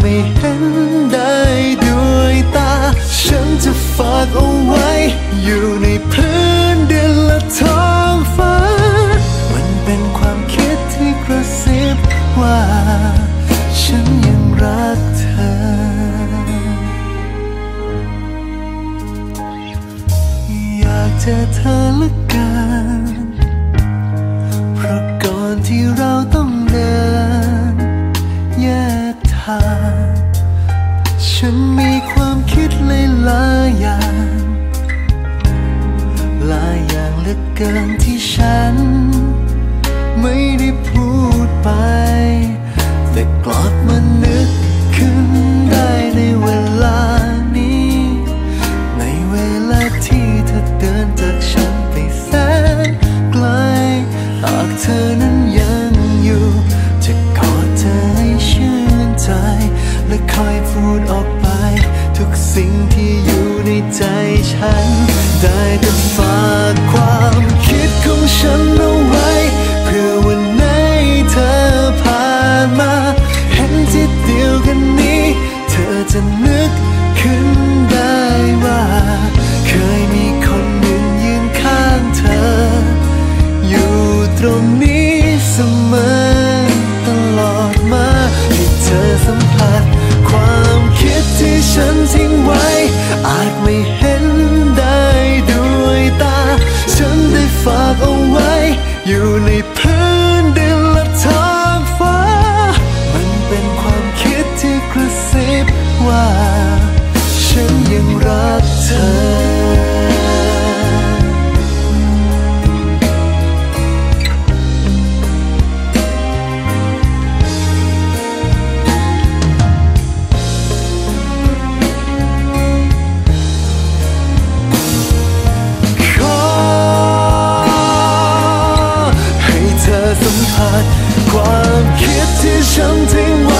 ไม่เห็นได้ด้วยตา ฉันจะฝากเอาไว้ อยู่ในพื้นดินและท้องฟ้า มันเป็นความคิดที่กระซิบว่า ฉันยังรักเธอ อยากเจอเธอเหละกันเพราะก่อนที่เราต้อง เหลือเกินที่ฉัน ไม่ได้พูดไป แต่กลับมานึกขึ้นได้ในเวลานี้ ในเวลาที่เธอเดินจากฉันไปแสนไกล หากเธอนั้นยังอยู่ จะกอดเธอให้ชื่นใจ และคอยพูดออกไป ทุกสิ่งที่อยู่ในใจฉัน จะนึกขึ้นได้ว่า เคยมีคนหนึ่งยืนข้างเธอ อยู่ตรงนี้เสมอตลอดมาให้เธอสัมผัส ความคิดที่ฉันทิ้งไว้ อาจไม่เห็นได้ด้วยตา ฉันได้ฝากเอาไว้ อยู่ในพื้น สัมผัสความคิดที่ฉันทิ้งไว้